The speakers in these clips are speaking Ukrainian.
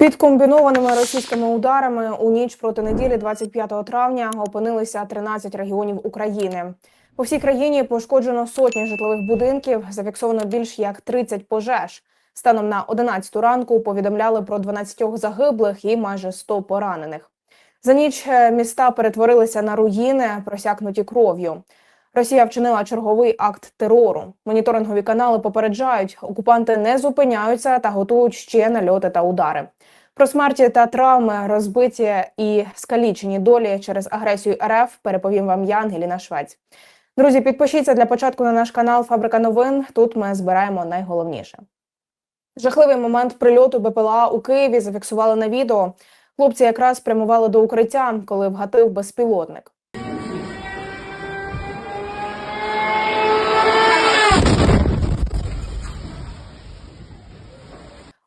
Під комбінованими російськими ударами у ніч проти неділі, 25 травня, опинилися 13 регіонів України. По всій країні пошкоджено сотні житлових будинків, зафіксовано більш як 30 пожеж. Станом на 11 ранку повідомляли про 12 загиблих і майже 100 поранених. За ніч е, міста перетворилися на руїни, просякнуті кров'ю. Росія вчинила черговий акт терору. Моніторингові канали попереджають, окупанти не зупиняються та готують ще нальоти та удари. Про смерті та травми, розбиті і скалічені долі через агресію РФ переповім вам я, Ангеліна Швець. Друзі, підпишіться для початку на наш канал Фабрика новин. Тут ми збираємо найголовніше. Жахливий момент прильоту БПЛА у Києві зафіксували на відео. Хлопці якраз прямували до укриття, коли вгатив безпілотник.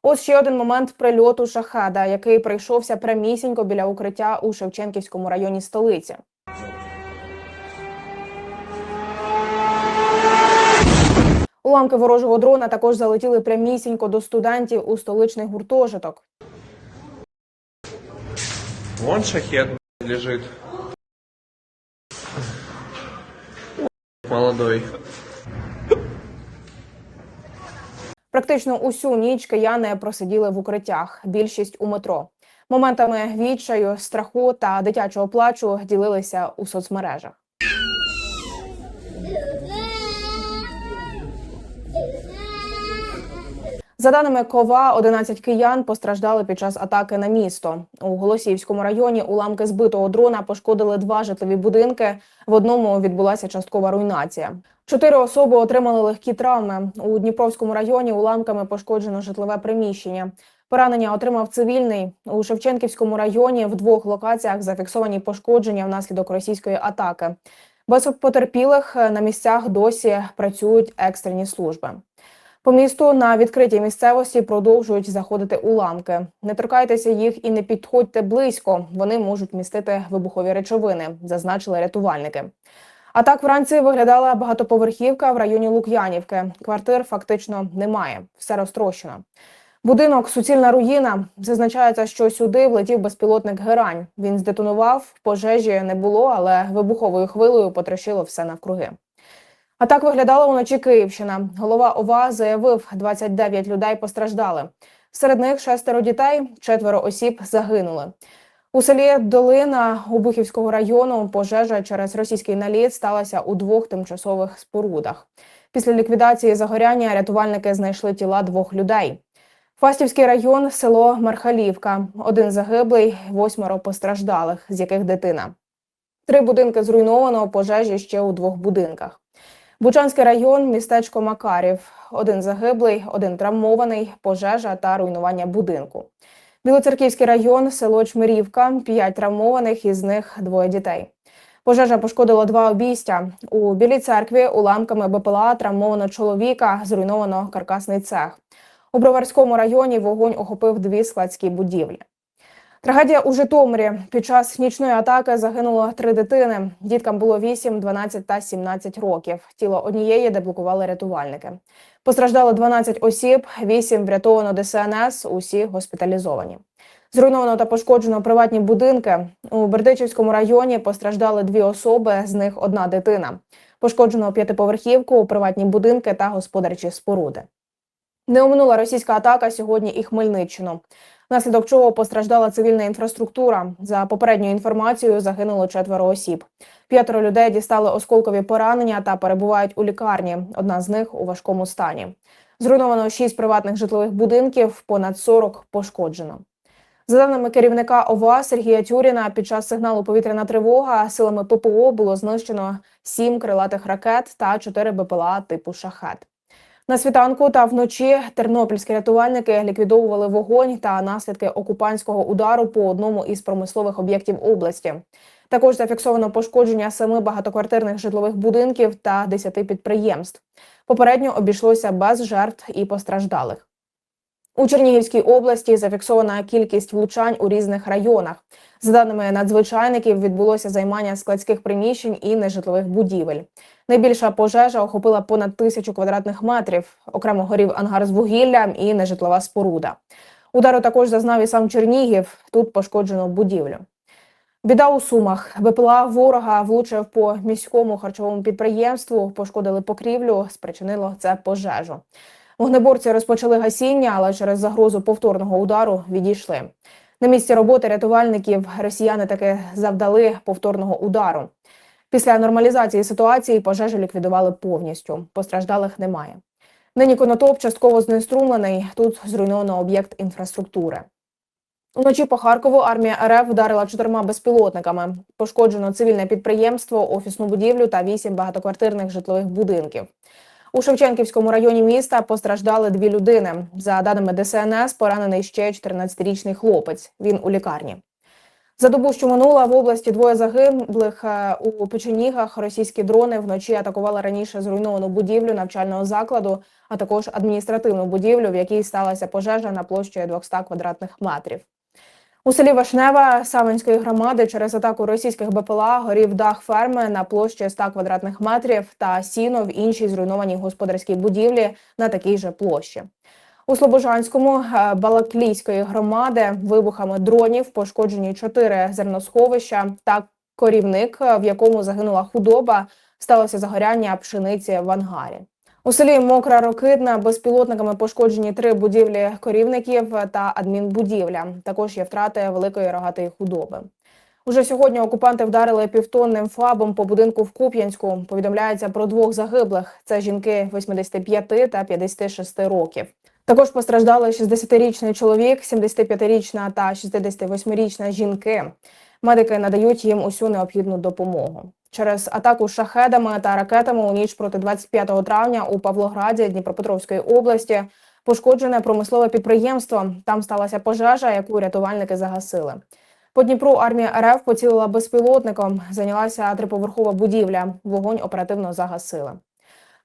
Ось ще один момент прильоту шахеда, який прийшовся прямісінько біля укриття у Шевченківському районі столиці. Уламки ворожого дрона також залетіли прямісінько до студентів у столичний гуртожиток. Вон шахет лежит. Молодой. Практично усю ніч кияни просиділи в укриттях. Більшість у метро. Моментами відчаю, страху та дитячого плачу ділилися у соцмережах. За даними Кова, 11 киян постраждали під час атаки на місто. У Голосіївському районі уламки збитого дрона пошкодили два житлові будинки. В одному відбулася часткова руйнація. Чотири особи отримали легкі травми. У Дніпровському районі уламками пошкоджено житлове приміщення. Поранення отримав цивільний. У Шевченківському районі в двох локаціях зафіксовані пошкодження внаслідок російської атаки. Без потерпілих на місцях досі працюють екстрені служби. По місту на відкритій місцевості продовжують заходити уламки. Не торкайтеся їх і не підходьте близько. Вони можуть містити вибухові речовини, зазначили рятувальники. А так вранці виглядала багатоповерхівка в районі Лук'янівки. Квартир фактично немає, все розтрощено. Будинок суцільна руїна. Зазначається, що сюди влетів безпілотник Герань. Він здетонував, пожежі не було, але вибуховою хвилею потрощило все навкруги. А так виглядала уночі Київщина. Голова ОВА заявив, 29 людей постраждали. Серед них шестеро дітей, четверо осіб загинули. У селі Долина Обухівського району пожежа через російський наліт сталася у двох тимчасових спорудах. Після ліквідації загоряння рятувальники знайшли тіла двох людей. Фастівський район, село Мархалівка. Один загиблий, восьмеро постраждалих, з яких дитина. Три будинки зруйновано, пожежі ще у двох будинках. Бучанський район, містечко Макарів. Один загиблий, один травмований, пожежа та руйнування будинку. Білоцерківський район, село Чмирівка, п'ять травмованих, із них двоє дітей. Пожежа пошкодила два обійстя. У Білій церкві уламками БПЛА травмовано чоловіка, зруйновано каркасний цех. У Броварському районі вогонь охопив дві складські будівлі. Трагедія у Житомирі. Під час нічної атаки загинуло три дитини. Діткам було 8, 12 та 17 років. Тіло однієї деблокували рятувальники. Постраждало 12 осіб, 8 врятовано ДСНС, усі госпіталізовані. Зруйновано та пошкоджено приватні будинки. У Бердичівському районі постраждали дві особи, з них одна дитина. Пошкоджено п'ятиповерхівку, приватні будинки та господарчі споруди. Не оминула російська атака сьогодні і Хмельниччину. Внаслідок чого постраждала цивільна інфраструктура. За попередньою інформацією загинуло четверо осіб. П'ятеро людей дістали осколкові поранення та перебувають у лікарні. Одна з них у важкому стані. Зруйновано шість приватних житлових будинків, понад 40 пошкоджено. За даними керівника ОВА Сергія Тюріна, під час сигналу повітряна тривога силами ППО було знищено сім крилатих ракет та чотири БПЛА типу шахет. На світанку та вночі тернопільські рятувальники ліквідовували вогонь та наслідки окупантського удару по одному із промислових об'єктів області. Також зафіксовано пошкодження семи багатоквартирних житлових будинків та десяти підприємств. Попередньо обійшлося без жертв і постраждалих. У Чернігівській області зафіксована кількість влучань у різних районах. За даними надзвичайників, відбулося займання складських приміщень і нежитлових будівель. Найбільша пожежа охопила понад тисячу квадратних метрів. Окремо горів ангар з вугіллям і нежитлова споруда. Удару також зазнав і сам Чернігів. Тут пошкоджено будівлю. Біда у Сумах. БПЛА ворога влучив по міському харчовому підприємству, пошкодили покрівлю, спричинило це пожежу. Вогнеборці розпочали гасіння, але через загрозу повторного удару відійшли. На місці роботи рятувальників росіяни таки завдали повторного удару. Після нормалізації ситуації пожежу ліквідували повністю. Постраждалих немає. Нині конотоп частково знеструмлений. Тут зруйновано об'єкт інфраструктури. Уночі по Харкову армія РФ вдарила чотирма безпілотниками. Пошкоджено цивільне підприємство, офісну будівлю та вісім багатоквартирних житлових будинків. У Шевченківському районі міста постраждали дві людини. За даними ДСНС, поранений ще 14-річний хлопець. Він у лікарні. За добу, що минула в області двоє загиблих е, у печенігах. Російські дрони вночі атакували раніше зруйновану будівлю навчального закладу, а також адміністративну будівлю, в якій сталася пожежа на площі 200 квадратних метрів. У селі Вишнева Савинської громади через атаку російських БПЛА горів дах ферми на площі 100 квадратних метрів та сіно в іншій зруйнованій господарській будівлі на такій же площі. У Слобожанському е, Балаклійської громади вибухами дронів пошкоджені чотири зерносховища та корівник, е, в якому загинула худоба. Сталося загоряння пшениці в ангарі. У селі Мокра Рокидна безпілотниками пошкоджені три будівлі корівників та адмінбудівля. Також є втрати великої рогатої худоби. Уже сьогодні окупанти вдарили півтонним фабом по будинку в Куп'янську. Повідомляється про двох загиблих. Це жінки 85 та 56 років. Також постраждали 60-річний чоловік, 75-річна та 68-річна жінки. Медики надають їм усю необхідну допомогу. Через атаку шахедами та ракетами у ніч проти 25 травня у Павлограді Дніпропетровської області пошкоджене промислове підприємство. Там сталася пожежа, яку рятувальники загасили. По Дніпру армія РФ поцілила безпілотником. Зайнялася триповерхова будівля. Вогонь оперативно загасили.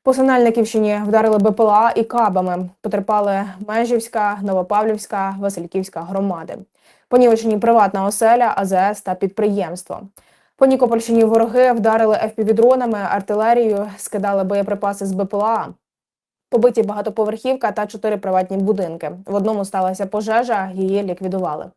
По Синельниківщині вдарили БПЛА і кабами. Потерпали Межівська, Новопавлівська, Васильківська громади. Понівечені приватна оселя, АЗС та підприємство. По Нікопольщині вороги вдарили FPV-дронами, артилерією, скидали боєприпаси з БПЛА. Побиті багатоповерхівка та чотири приватні будинки. В одному сталася пожежа, її ліквідували.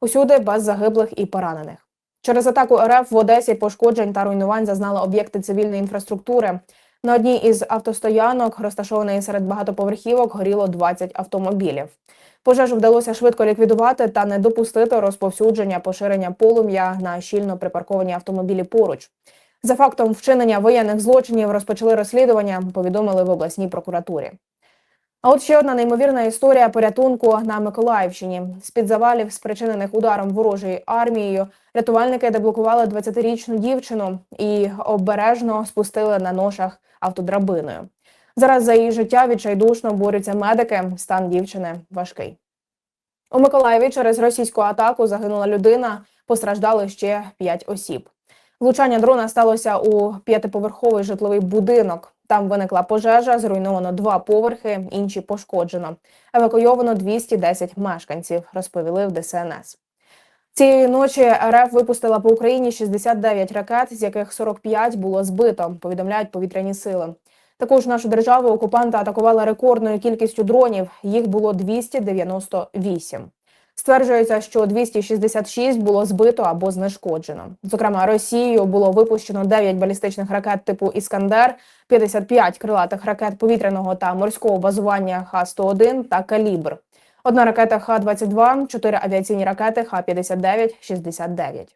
Усюди без загиблих і поранених. Через атаку РФ в Одесі пошкоджень та руйнувань зазнали об'єкти цивільної інфраструктури. На одній із автостоянок, розташованої серед багатоповерхівок, горіло 20 автомобілів. Пожежу вдалося швидко ліквідувати та не допустити розповсюдження поширення полум'я на щільно припарковані автомобілі поруч. За фактом вчинення воєнних злочинів розпочали розслідування, повідомили в обласній прокуратурі. А от ще одна неймовірна історія порятунку на Миколаївщині. З-під завалів, спричинених ударом ворожою армією, рятувальники деблокували 20-річну дівчину і обережно спустили на ношах автодрабиною. Зараз за її життя відчайдушно борються медики. Стан дівчини важкий. У Миколаєві через російську атаку загинула людина, постраждали ще 5 осіб. Влучання дрона сталося у п'ятиповерховий житловий будинок. Там виникла пожежа, зруйновано два поверхи, інші пошкоджено. Евакуйовано 210 мешканців, розповіли в ДСНС. Цієї ночі РФ випустила по Україні 69 ракет, з яких 45 було збито, повідомляють повітряні сили. Також нашу державу окупанти атакували рекордною кількістю дронів. Їх було 298. Стверджується, що 266 було збито або знешкоджено. Зокрема, Росією було випущено 9 балістичних ракет типу Іскандер, 55 крилатих ракет повітряного та морського базування Х-101 та Калібр. Одна ракета Х-22, 4 авіаційні ракети Х-59-69.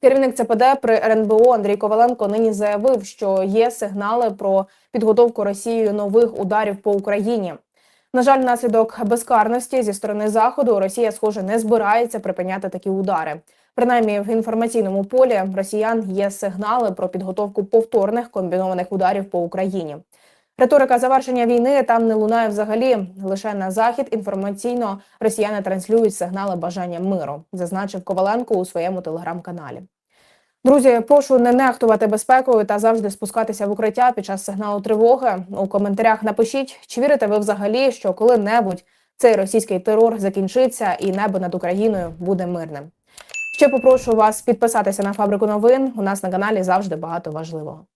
Керівник ЦПД при РНБО Андрій Коваленко нині заявив, що є сигнали про підготовку Росією нових ударів по Україні. На жаль, внаслідок безкарності зі сторони заходу Росія, схоже, не збирається припиняти такі удари. Принаймні в інформаційному полі росіян є сигнали про підготовку повторних комбінованих ударів по Україні. Риторика завершення війни там не лунає взагалі. Лише на захід інформаційно росіяни транслюють сигнали бажання миру, зазначив Коваленко у своєму телеграм-каналі. Друзі, прошу не нехтувати безпекою та завжди спускатися в укриття під час сигналу тривоги. У коментарях напишіть, чи вірите ви взагалі, що коли-небудь цей російський терор закінчиться і небо над Україною буде мирним. Ще попрошу вас підписатися на фабрику новин. У нас на каналі завжди багато важливого.